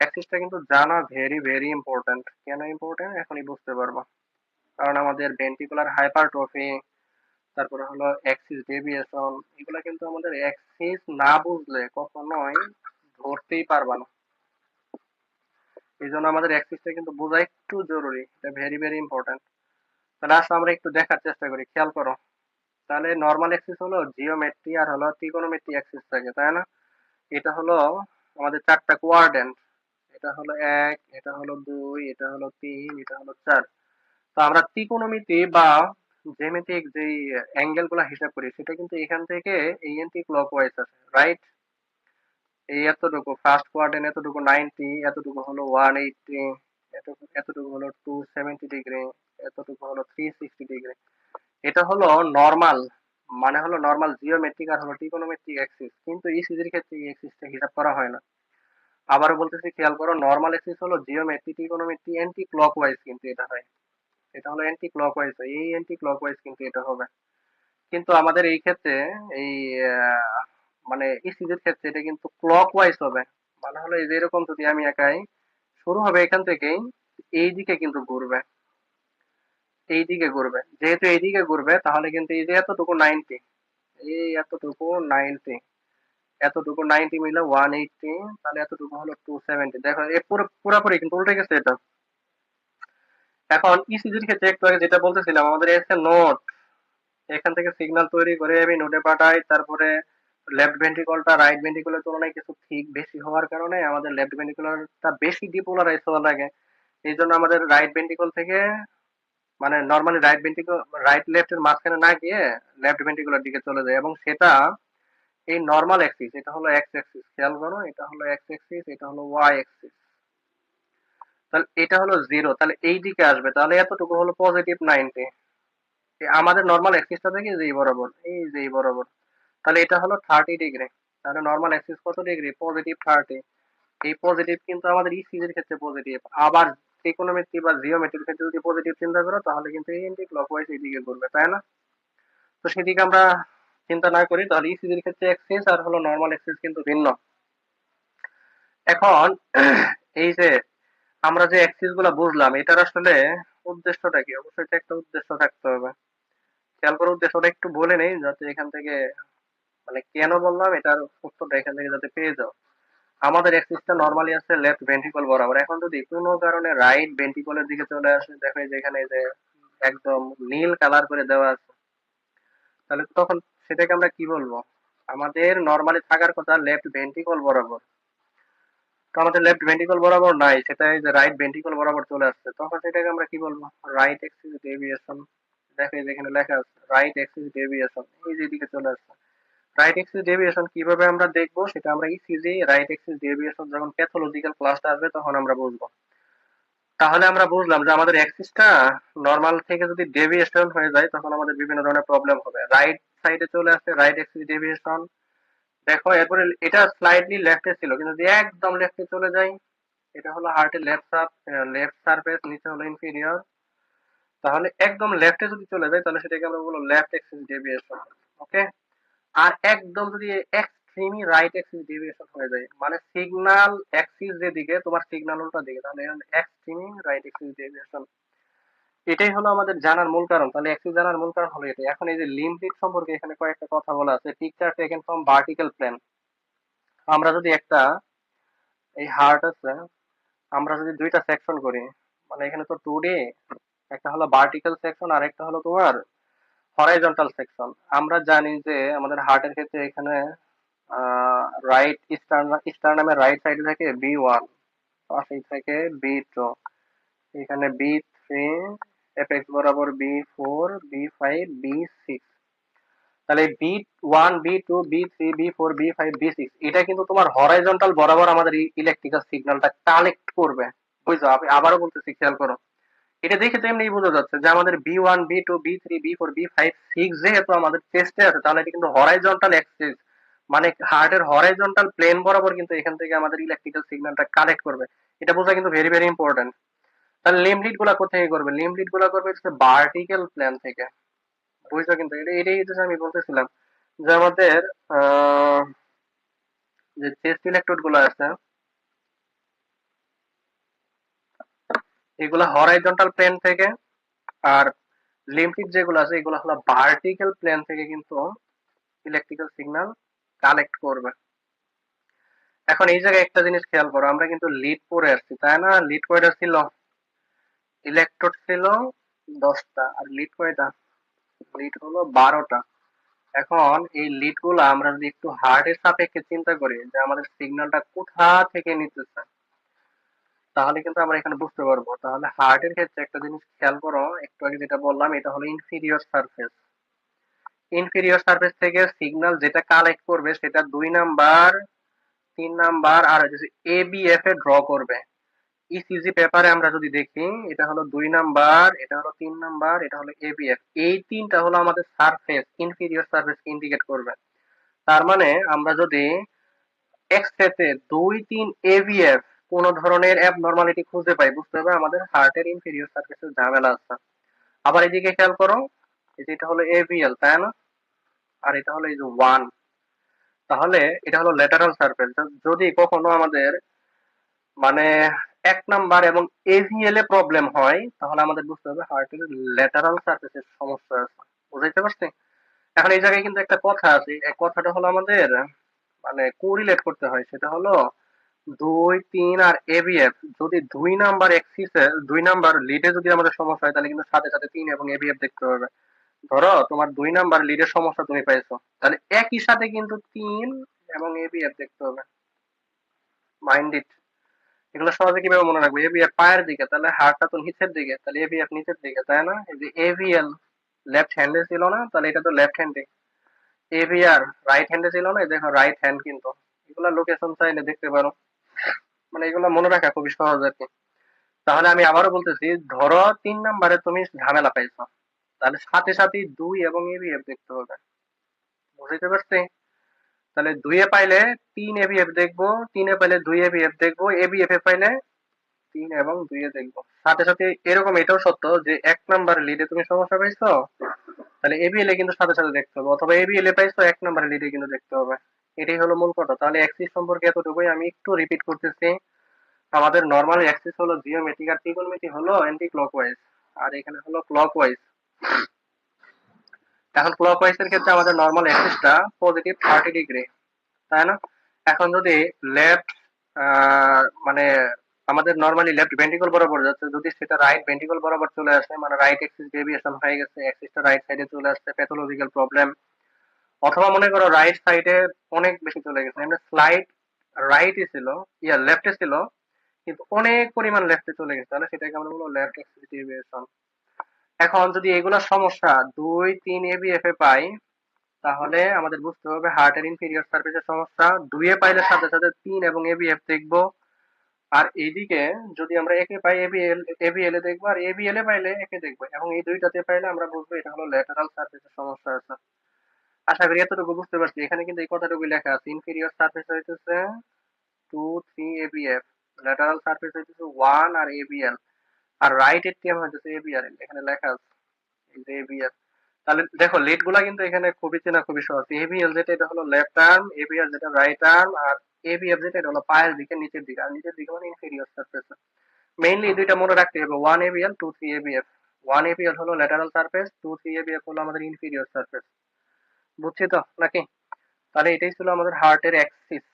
অ্যাক্সিসটা কিন্তু জানা very very important কেন ইম্পর্টেন্ট এখনই বুঝতে পারব। কারণ আমাদের ভেন্টিকুলার হাইপারট্রফি তারপরে হলো অ্যাক্সিস ডেভিয়েশন এগুলো কিন্তু আমাদের অ্যাক্সিস না বুঝলে কখনোই ধরতেই পারবা না। এই জন্য আমাদের অ্যাক্সিসটা কিন্তু বোঝা একটু জরুরি। এটা ভেরি ভেরি ইম্পর্টেন্ট তাহলে আসলে আমরা একটু দেখার চেষ্টা করি, খেয়াল করো। তাহলে নর্মাল অ্যাক্সিস হলো জিওমেট্রি আর হলো ত্রিকোণমিতি অ্যাক্সিস থাকে, তাই না? এটা হলো আমাদের চারটা কোয়ার্ডেন্ট এটা হলো এক, এটা হলো দুই, এটা হলো তিন, এটা হলো চার। তো আমরা ত্রিকোণমিতি বা জ্যামিতিক যেই অ্যাঙ্গেলগুলা হিসাব করি, সেটা কিন্তু এখান থেকে এই এন্টি ক্লকওয়াইজ আছে রাইট এই এতটুকু ফার্স্ট কোয়ার্ডেন্ট এতটুকু নাইনটি এতটুকু হলো ওয়ান এইটি এতটুকু হলো টু সেভেন্টি ডিগ্রি এতটুকু হলো থ্রি সিক্সটি ডিগ্রি এটা হলো নর্মাল মানে হলো নর্মাল জিওমেট্রিক আর হলো ত্রিকোণমিতিক অ্যাক্সিস কিন্তু ইসিজির ক্ষেত্রে এই অ্যাক্সিসটা হিসাব করা হয় না। আবারও বলতেছি, খেয়াল করো নর্মাল অ্যাক্সিস হলো জিওমেট্রি ত্রিকোণমিতি অ্যান্টি ক্লকওয়াইজ কিন্তু এটা হয়। এটা হলো অ্যান্টি ক্লকওয়াইজ এই অ্যান্টি ক্লকওয়াইজ কিন্তু এটা হবে। কিন্তু আমাদের এই ক্ষেত্রে, এই মানে ইসিজির ক্ষেত্রে এটা কিন্তু ক্লকওয়াইজ হবে। মানে হলো এই যে এরকম যদি আমি একাই, শুরু হবে এখান থেকেই, এই দিকে কিন্তু ঘুরবে। এই দিকে ঘুরবে। যেহেতু এই দিকে ঘুরবে, তাহলে কিন্তু এই যে এতটুকু নাইনটি এই এতটুকু নাইনটি এতটুকু নাইনটি মিলে ওয়ান এইটটি তাহলে এতটুকু হলো টু সেভেন্টি দেখো, এ পুরো, পুরোপুরি কিন্তু উল্টে গেছে এটা। এখন ইসিজির ক্ষেত্রে একটু আগে যেটা বলতেছিলাম, আমাদের এসে নোট এখান থেকে সিগন্যাল তৈরি করে আমি নোটে পাঠাই, তারপরে লেফট ভেন্ট্রিকলটা রাইট ভেন্ট্রিকলের তুলনায় কিছু ঠিক বেশি হওয়ার কারণে আমাদের লেফট ভেন্ট্রিকুলারটা বেশি ডিপোলারাইজ হওয়া লাগে। এই জন্য আমাদের রাইট ভেন্ট্রিকল থেকে মানে নর্মালি রাইট ভেন্ট্রিকল রাইট লেফটের মাঝখানে না গিয়ে লেফট ভেন্ট্রিকুলার দিকে চলে যায়। এবং সেটা এই নর্মাল অ্যাক্সিস এটা হলো এক্স অ্যাক্সিস খেয়াল করো, এটা হলো এক্স অ্যাক্সিস এটা হলো ওয়াই অ্যাক্সিস তাহলে এটা হলো জিরো তাহলে এই দিকে আসবে, তাহলে এতটুকু হলো পজিটিভ নাইনটি আমাদের নর্মাল অ্যাক্সিসটা থেকে যেই বরাবর, এই যেই বরাবর। তাহলে এটা হলো থার্টি ডিগ্রি তাহলে নর্মাল অ্যাক্সিস কত ডিগ্রি পজিটিভ থার্টি এই পজিটিভ কিন্তু আমাদের ইসিজির ক্ষেত্রে পজিটিভ আবার ত্রিকোণমিতি বা জিওমেট্রির ক্ষেত্রে যদি পজিটিভ চিন্তা করো, তাহলে কিন্তু এই ক্লকওয়াইজ এই দিকে ঘুরবে, তাই না? তো সেদিকে আমরা চিন্তা না করি, তাহলে ইসিজির ক্ষেত্রে অ্যাক্সিস আর হলো নর্মাল অ্যাক্সিস কিন্তু ভিন্ন। এখন, এই যে আমরা যে অ্যাক্সিসগুলো বুঝলাম, এটার আসলে উদ্দেশ্যটা কি? অবশ্যই একটা উদ্দেশ্য থাকতে হবে। খেয়াল করে উদ্দেশ্যটা একটু বলে নেই, যাতে এখান থেকে মানে কেন বললাম, এটার উত্তরটা এখান থেকে যাতে পেয়ে যাও। আমাদের অ্যাক্সিসটা নরমালি আছে লেফট ভেন্ট্রিকল বরাবর। এখন যদি কোনো কারণে রাইট ভেন্ট্রিকলের দিকে চলে আসে, দেখো যেখানে যে একদম নীল কালার করে দেওয়া আছে, তাহলে তখন সেটাকে আমরা কি বলব? আমাদের নরমালি থাকার কথা লেফট ভেন্ট্রিকল বরাবর। তো আমাদের লেফট ভেন্ট্রিকল বরাবর নাই সেটা এই যে রাইট ভেন্ট্রিকল বরাবর চলে আসছে। তখন সেটাকে আমরা কি বলব? রাইট এক্সিস ডেভিয়েশন দেখো যেখানে লেখা আছে রাইট এক্সিস ডেভিয়েশন এই যে দিকে চলে আসছে। রাইট এক্সিস ডেভিয়েশন কীভাবে আমরা দেখব? সেটা আমরা ইসিজি রাইট এক্সিস ডেভিয়েশন যখন প্যাথোলজিক্যাল ক্লাসটা আসবে তখন আমরা বুঝব। তাহলে আমরা বুঝলাম যে আমাদের অ্যাক্সিসটা নর্মাল থেকে যদি ডেভিয়েশন হয়ে যায়, তখন আমাদের বিভিন্ন ধরনের প্রবলেম হবে। রাইট সাইডে চলে আসছে রাইট এক্সিস ডেভিয়েশন দেখো, এরপরে এটা স্লাইডলি লেফটে ছিল, কিন্তু যদি একদম লেফটে চলে যাই, এটা হলো হার্টের লেফট সাব লেফট সারফেস নিচে হলো ইনফিরিয়র তাহলে একদম লেফটে যদি চলে যায় তাহলে সেটাকে আমরা বলব লেফট এক্সিস ডেভিয়েশন ওকে আর একদম যদি এক্সট্রিমই রাইট এক্সিস ডেভিয়েশন হয়ে যায় মানে সিগন্যাল অ্যাক্সিস যেদিকে, তোমার সিগন্যাল উল্টা দিকে, তাহলে এক্সট্রিমই রাইট এক্সিস ডেভিয়েশন এটাই হলো আমাদের জানার মূল কারণ। তাহলে অ্যাক্সিস জানার মূল কারণ হলো এটা। এখন এই যে লিম্পিক সম্পর্কে এখানে কয়েকটা কথা বলা আছে। Picture taken from vertical plane আমরা যদি একটা, এই হার্ট আছে, আমরা যদি দুইটা সেকশন করি মানে এখানে তো টু ডে একটা হলো ভার্টিক্যাল সেকশন আর একটা হলো তোমার হরাইজন্টাল সেকশন আমরা জানি যে আমাদের হার্টের ক্ষেত্রে এখানে রাইট স্টারনামের রাইট সাইডে থাকে বি ওয়ান পাশেই থাকে বি টু এখানে বি থ্রি এপেক্স বরাবর V four V five V six তাহলে V one V two V three V four V five V six এটা কিন্তু তোমার হরাইজন্টাল বরাবর আমাদের ইলেকট্রিক্যাল সিগন্যালটা কালেক্ট করবে। বুঝছ? আবারও বলতেছি, খেয়াল করো। এটা দেখে তো এমনি বোঝা যাচ্ছে যে আমাদের V one V two V three V four V five six যেহেতু আমাদের চেস্টে আছে, তাহলে এটা কিন্তু হরাইজন্টাল অ্যাক্সিস মানে হার্টের হরাইজন্টাল প্লেন বরাবর কিন্তু এখান থেকে আমাদের ইলেকট্রিক্যাল সিগন্যালটা কালেক্ট করবে। এটা বোঝা কিন্তু ভেরি ভেরি ইম্পর্টেন্ট তাহলে লিমলিটগুলা কোথায় করবে? লিমলিটগুলা করবে হচ্ছে ভার্টিক্যাল প্ল্যান থেকে। বুঝছ কিন্তু? এটাই হচ্ছে আমি বলতেছিলাম। যে আমাদের যে ইলেকট্রোডগুলো আছে, এগুলো হরাইজন্টাল প্লেন থেকে আর লিম্পিক যেগুলো আছে, এগুলো হলো ভার্টিক্যাল প্লেন থেকে কিন্তু ইলেকট্রিক্যাল সিগন্যাল কালেক্ট করবে। এখন এই জায়গায় একটা জিনিস খেয়াল করো, আমরা কিন্তু লিড পরে আসছি, তাই না? লিড কয়টা ছিল ইলেকট্রোড ছিল দশটা আর লিড কয়টা? লিড হলো বারোটা। এখন এই লিডগুলো আমরা যদি একটু হার্টের সাপেক্ষে চিন্তা করি যে আমাদের সিগন্যালটা কোথা থেকে নিতেছে, তাহলে কিন্তু আমরা এখানে বুঝতে পারব। তাহলে হার্টের ক্ষেত্রে একটা জিনিস খেয়াল করো, একটু আগে যেটা বললাম, এটা হলো ইনফিরিয়র সারফেস ইনফিরিয়র সারফেস থেকে সিগন্যাল যেটা কালেক্ট করবে, সেটা দুই নাম্বার, তিন নাম্বার, আর হচ্ছে এবিএফ এ ড্র করবে। ইসিজি পেপারে আমরা যদি দেখি, এটা হলো দুই নাম্বার, এটা হলো তিন নাম্বার, এটা হলো এবিএফ এই তিনটা হলো আমাদের সারফেস ইনফিরিয়র সারফেস ইন্ডিকেট করবে। তার মানে আমরা যদি এক্স রেতে দুই তিন এভিএফ কোন ধরনের অ্যাবনর্মালিটি খুঁজে পাই, বুঝতে হবে আমাদের হার্টের ইনফিরিয়র সার্ফেসের ঝামেলা আছে। আবার এদিকে খেয়াল করো এটা হলো এভিএল তাই না? আর এটা হলো এই যে ওয়ান তাহলে এটা হলো ল্যাটারাল সার্ফেস যদি কখনো আমাদের মানে এক নাম্বার এবং এভিএল এ প্রবলেম হয়, তাহলে আমাদের বুঝতে হবে হার্টের ল্যাটারাল সার্ফেসের সমস্যা আছে। বুঝাইতে পারছি? এখন এই জায়গায় কিন্তু একটা কথা আছে, এই কথাটা হলো আমাদের মানে কোরিলেট করতে হয়, সেটা হলো দুই, তিন আর এবিএফ যদি দুই নাম্বার এক্সিসে দুই নাম্বার লিডে যদি আমাদের সমস্যা হয়, তাহলে কিন্তু সাথে সাথে তিন এবং এবিএফ দেখতে হবে। ধরো, তোমার দুই নাম্বার লিডের সমস্যা তুমি পাইছো, তাহলে একই সাথে কিন্তু তিন এবং এবিএফ দেখতে হবে। মাইন্ড ইট এগুলো সহজে কীভাবে মনে রাখবে? এবিএফ পায়ের দিকে, তাহলে হাড়টা তো নিচের দিকে, তাহলে এবিএফ নিচের দিকে, তাই না? এই যে এভিএল লেফট হ্যান্ডে ছিল না, তাহলে এটা তো লেফট হ্যান্ডে এভিআর রাইট হ্যান্ডে ছিল না দেখো রাইট হ্যান্ড কিন্তু। এগুলা লোকেশন চাইলে দেখতে পারো। মানে এগুলো মনে রাখা খুবই সহজ আর কি। তাহলে আমি আবারও বলতেছি, ধরো তিন নাম্বারে তুমি ঝামেলা পাইছো। তাহলে সাথে সাথে দুই এবং এবিএফ দেখতে হবে। বুঝতে পারছি? তাহলে দুইয়ে পাইলে তিন এবিএফ দেখব, তিনে পাইলে দুই এবিএফ দেখব এবিএফ এ পাইলে তিন এবং দুইয়ে দেখব। সাথে সাথে এরকম এটাও সত্য যে এক নাম্বার লিডে তুমি সমস্যা পাইছো, তাহলে এবিএল এ কিন্তু সাথে সাথে দেখতে হবে, অথবা এবিএল এ পাইছো, এক নাম্বার লিডে কিন্তু দেখতে হবে। এটাই হলো মূল কথা। তাহলে অ্যাক্সিস সম্পর্কে এতটুকুই আমি একটু রিপিট করতেছি। আমাদের নর্মাল অ্যাক্সিস হলো জিওমেট্রিক আর ট্রিগোনোমেট্রি হলো অ্যান্টি ক্লকওয়াইজ আর এখানে হলো ক্লকওয়াইজ এখন ক্লকওয়াইজ এর ক্ষেত্রে আমাদের নর্মাল অ্যাক্সিসটা পজিটিভ থার্টি ডিগ্রি তাই না? এখন যদি লেফট মানে আমাদের নর্মালি লেফট ভেন্ট্রিকল বরাবর যাচ্ছে, যদি সেটা রাইট ভেন্ট্রিকল বরাবর চলে আসে মানে রাইট এক্সিস ডেভিয়েশন হয়ে গেছে অ্যাক্সিসটা রাইট সাইডে চলে আসছে প্যাথোলজিক্যাল প্রবলেম অথবা মনে করো রাইট সাইডে অনেক বেশি চলে গেছে, এমনি স্লাইড রাইটে ছিল, ইয়া লেফটে ছিল, কিন্তু অনেক পরিমাণ লেফটে চলে গেছে, তাহলে সেটাকে আমরা বলব লেফট এক্সিস ডেভিয়েশন এখন যদি এগুলা সমস্যা, দুই, তিন এবিএফ এ পাই, তাহলে আমাদের বুঝতে হবে হার্টের ইনফিরিয়র সার্ফেসের সমস্যা। দুইয়ে পাইলে সাথে সাথে তিন এবং এবিএফ দেখব। আর এইদিকে যদি আমরা একে পাই এবিএল এবিএল এ দেখব, আর এবিএল এ পাইলে একে দেখব। এবং এই দুইটাতে পাইলে আমরা বুঝব এটা হলো ল্যাটারাল সার্ফেসের সমস্যা আছে। আশা করি এতটুকু বুঝতে পারছি। এখানে কিন্তু এই কথাটুকু লেখা আছে। ইনফিরিয়র সার্ফেস হইতেছে two three ABF lateral surface হইতেছে ওয়ান আর এবিএল আর রাইট এর এটিএম হইতেছে এবিআর এখানে লেখা আছে এবিএল তাহলে দেখো লিডগুলা কিন্তু এখানে খুবই চেনা, খুবই সহজ। এবিএল যেটা এটা হলো লেফট আর্ম এবিআর যেটা রাইট আর্ম আর এবিএফ যেটা এটা হলো পায়ের দিকে, নিচের দিকে। আর নিচের দিকে মানে ইনফিরিয়র সারফেস মেইনলি দুইটা মনে রাখতে হবে one aVL two three aVF one aVL হলো lateral surface two three aVF হলো আমাদের ইনফিরিয়র সারফেস বুঝছি তো, নাকি? তাহলে এটাই ছিল আমাদের হার্টের অ্যাক্সিস